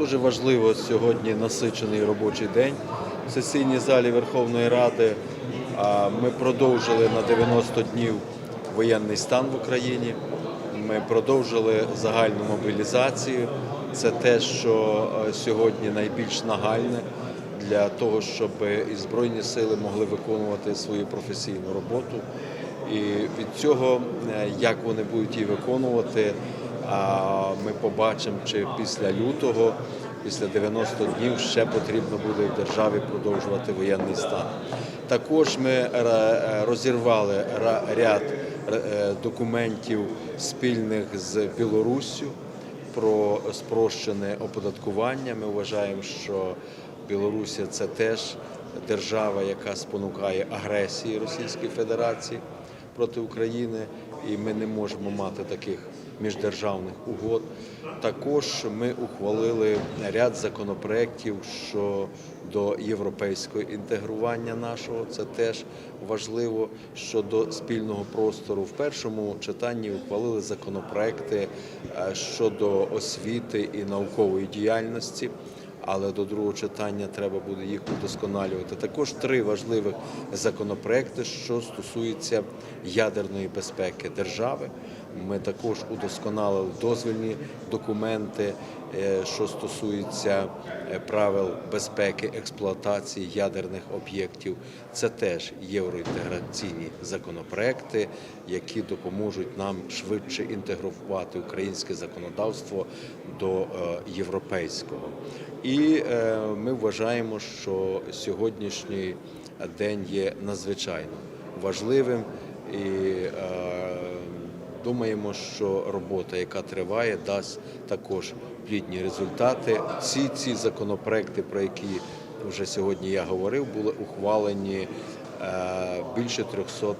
Дуже важливо сьогодні насичений робочий день в сесійній залі Верховної Ради. Ми продовжили на 90 днів воєнний стан в Україні. Ми продовжили загальну мобілізацію. Це те, що сьогодні найбільш нагальне для того, щоб і Збройні сили могли виконувати свою професійну роботу. І від цього, е, як вони будуть її виконувати, а ми побачимо, чи після лютого, після 90 днів ще потрібно буде в державі продовжувати воєнний стан. Також ми е, розірвали ряд е, документів спільних з Білоруссю про спрощене оподаткування. Ми вважаємо, що Білорусія це теж держава, яка спонукає агресії Російської Федерації проти України, і ми не можемо мати таких міждержавних угод. Також ми ухвалили ряд законопроєктів щодо європейського інтегрування нашого. Це теж важливо щодо спільного простору. В першому читанні ухвалили законопроекти е, щодо освіти і наукової діяльності але до другого читання треба буде їх удосконалювати. Також три важливих законопроекти, що стосуються ядерної безпеки держави. Ми також удосконалили дозвільні документи, е, що стосуються е, правил безпеки експлуатації ядерних об'єктів. Це теж євроінтеграційні законопроекти, які допоможуть нам швидше інтегрувати українське законодавство до е, європейського. І ми вважаємо, що сьогоднішній день є надзвичайно важливим і думаємо, що робота, яка триває, дасть також плідні результати. Всі ці законопроекти, про які вже сьогодні я говорив, були ухвалені е, більше 300,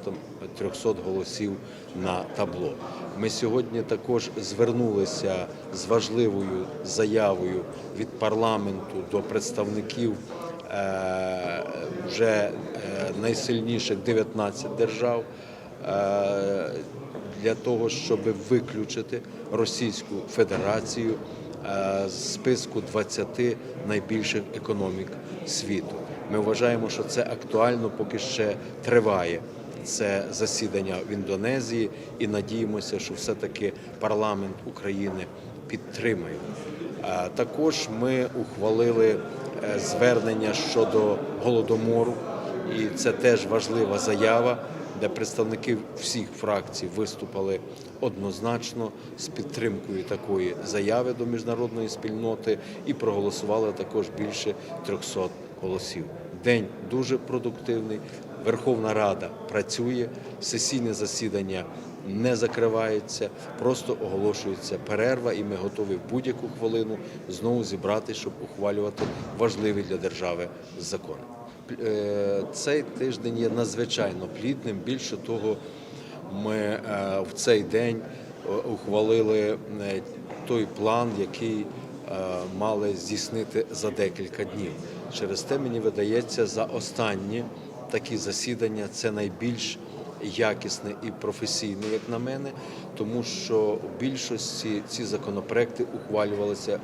300 голосів на табло. Ми сьогодні також звернулися з важливою заявою від парламенту до представників е, вже е, найсильніших 19 держав для того, щоб виключити Російську Федерацію е, з списку 20 найбільших економік світу. Ми вважаємо, що це актуально, поки ще триває це засідання в Індонезії, і надіємося, що все-таки парламент України підтримає. Е, Також ми ухвалили е, звернення щодо голодомору, і це теж важлива заява, де представники всіх фракцій виступили однозначно з підтримкою такої заяви до міжнародної спільноти і проголосували також більше 300 голосів. День дуже продуктивний. Верховна Рада працює, сесійне засідання не закривається, просто оголошується перерва, і ми готові в будь-яку хвилину знову зібрати, щоб ухвалювати важливі для держави закони. Е, Цей тиждень є надзвичайно плідним. Більше того, ми е, в цей день е, ухвалили той план, який мали здійснити за декілька днів. Через те мені видається за останні такі засідання це найбільш якісне і професійне, як на мене, тому що в більшості ці законопроекти ухвалювалися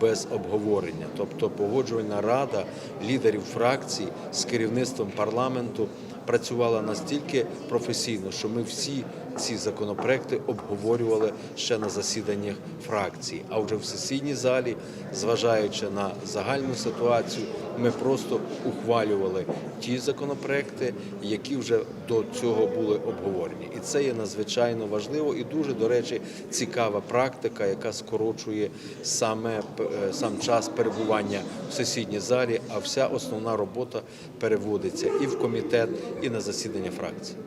без обговорення. Тобто погоджувальна рада лідерів фракцій з керівництвом парламенту працювала настільки професійно, що ми всі ці законопроекти обговорювали ще на засіданнях фракції. А вже в сесійній залі, зважаючи на загальну ситуацію, ми просто ухвалювали ті законопроекти, які вже до цього були обговорені. І це є надзвичайно важливо і дуже, до речі, цікава практика, яка скорочує саме сам час перебування в сесійній залі, а вся основна робота переводиться і в комітет, і на засідання фракції.